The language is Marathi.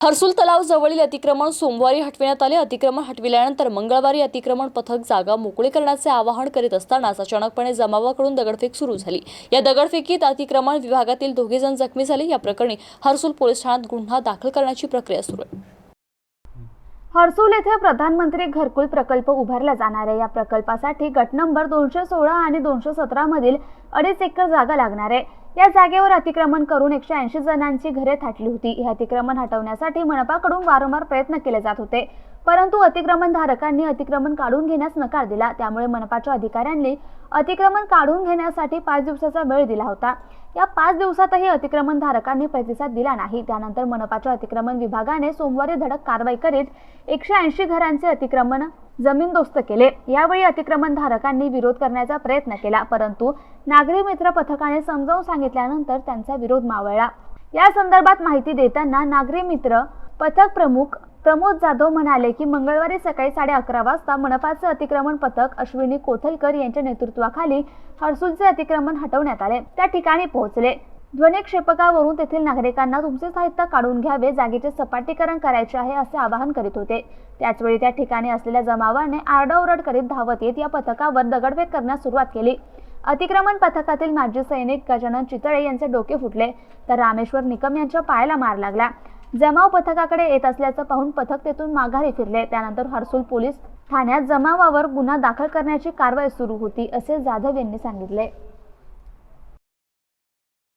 हर्सुल तलाव जवळील अतिक्रमण सोमवारी हटविण्यात आले. अतिक्रमण हटविल्यानंतर मंगळवारी अतिक्रमण पथक जागा मोकळी करण्याचे आवाहन करीत असतानाच अचानकपणे जमावाकडून दगडफेक सुरू झाली. या दगडफेकीत अतिक्रमण विभागातील दोघे जण जखमी झाले. या प्रकरणी हर्सुल पोलीस ठाण्यात गुन्हा दाखल करण्याची प्रक्रिया सुरू आहे. हर्सुल येथे प्रधानमंत्री घरकुल प्रकल्प उभारला जाणार आहे. या प्रकल्पासाठी गट नंबर दोनशे सोळा आणि दोनशे सतरा मधील अडीच एकर जागा लागणार आहे. या जागेवर अतिक्रमण करून एकशे ऐंशी जणांची घरे थाटली होती. हे अतिक्रमण हटवण्यासाठी मनपाकडून वारंवार प्रयत्न केले जात होते. परंतु अतिक्रमण धारकांनी अतिक्रमण काढून घेण्यास नकार दिला. त्यामुळे मनपाच्या अधिकाऱ्यांनी अतिक्रमण काढून घेण्यासाठी पाच दिवसाचा वेळ दिला होता. या पाच दिवसातही अतिक्रमण धारकांनी प्रतिसाद दिला नाही. त्यानंतर मनपाच्या अतिक्रमण विभागाने सोमवारी धडक कारवाई करीत एकशे ऐंशी घरांचे अतिक्रमण जमीनदोस्त केले. यावेळी अतिक्रमणधारकांनी विरोध करण्याचा प्रयत्न केला परंतु नागरी मित्र पथकाने समजावून सांगितल्यानंतर त्यांचा विरोध मावळला. या संदर्भात माहिती देताना नागरी मित्र पथक प्रमुख प्रमोद जाधव म्हणाले की मंगळवारी सकाळी साडे अकरा वाजता मनपाचं अतिक्रमण पथक अश्विनी कोथलकर यांच्या नेतृत्वाखाली हर्सुलचे अतिक्रमण हटवण्यात आले. त्या ठिकाणी पोहोचले. ध्वनिक्षेपकावरून तेथील नागरिकांना तुमचे साहित्य काढून घ्यावे जागेचे सपाटीकरण करायचे आहे असे आवाहन करीत होते. त्याचवेळी त्या ठिकाणी असलेल्या जमावाने आरडाओरड करीत धावत येत या पथकावर दगडफेक करण्यास सुरुवात केली. अतिक्रमण पथकातील माजी सैनिक गजानन चितळे यांचे डोके फुटले तर रामेश्वर निकम यांच्या पायाला मार लागला. जमाव पथकाकडे येत असल्याचं पाहून पथक तेथून माघारी फिरले. त्यानंतर हर्सुल पोलीस ठाण्यात जमावावर गुन्हा दाखल करण्याची कारवाई सुरू होती असे जाधव यांनी सांगितले.